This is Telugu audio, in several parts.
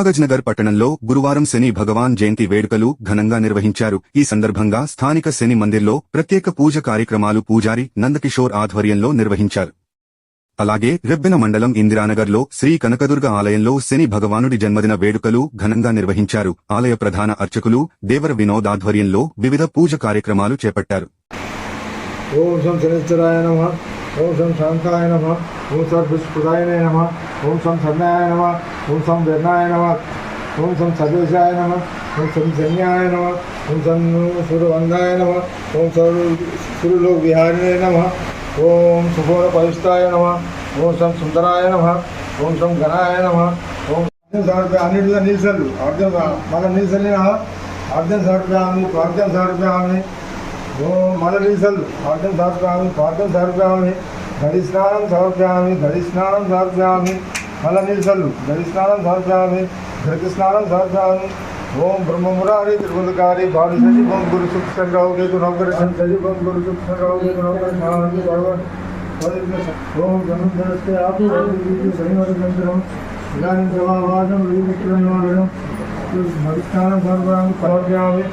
కాగజ్నగర్ పట్టణంలో గురువారం శని భగవాన్ జయంతి వేడుకలు ఘనంగా నిర్వహించారు. ఈ సందర్భంగా స్థానిక శని మందిర్లో ప్రత్యేక పూజ కార్యక్రమాలు పూజారి నందకిషోర్ ఆధ్వర్యంలో నిర్వహించారు. అలాగే రెబ్బెన మండలం ఇందిరానగర్లో శ్రీ కనకదుర్గ ఆలయంలో శని భగవానుడి జన్మదిన వేడుకలు ఘనంగా నిర్వహించారు. ఆలయ ప్రధాన అర్చకులు దేవర వినోద్ ఆధ్వర్యంలో వివిధ పూజ కార్యక్రమాలు చేపట్టారు. ఓం సం శాంతాయ నమ ఓం సం విష్ణుదాయ నమ ఓం సం సన్నాయ నమ ఓం సం వీర్ణాయ నమ ఓం సం సదేశాయ నమ ఓం సం సన్యాయ నమ ఓం సం సురవందాయ నమ ఓం సం సురలోక విహారిణే నమ ఓం సుభోర పరిష్టాయ నమ ఓం సం సుందరాయ నమ ఓం సం గణాయ నమ ఓం అన్నిటిలో నిలిచల్లు అర్థం మన నిలిచల్లి అర్థం సమర్పయామి ప్రార్థన సమర్పయామి ఓం మలరీసలు పాఠం సమర్పయామి పాఠం సమర్పయామి గడి స్నానం సమర్పయామి గడి స్నానం సమర్పయామి మలనీసలు గడి స్నానం సమర్పయామి గడి స్నానం సమర్పయామి ఓం బ్రహ్మమురారి త్రిపురకారి బాడు సజి ఓం గురు సుఖరావు కేతు నౌకరి సజి ఓం గురు సుఖరావు కేతు నౌకరి భగవాన్ ఓం గణేశ్వర ఆపు శనివారం సంతరం ఇదానీ సమావాసం వీమిత్రం మరిస్నానం సమర్పయామి సమర్పయామి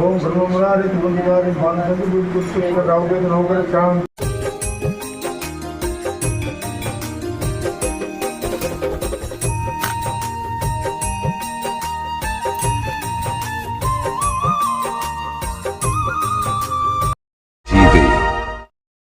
ఓం బ్రహ్మమురారి త్రిపురకారి బాడు సజి ఓం గురు సుఖరావు కేతు నౌకరి స్నానం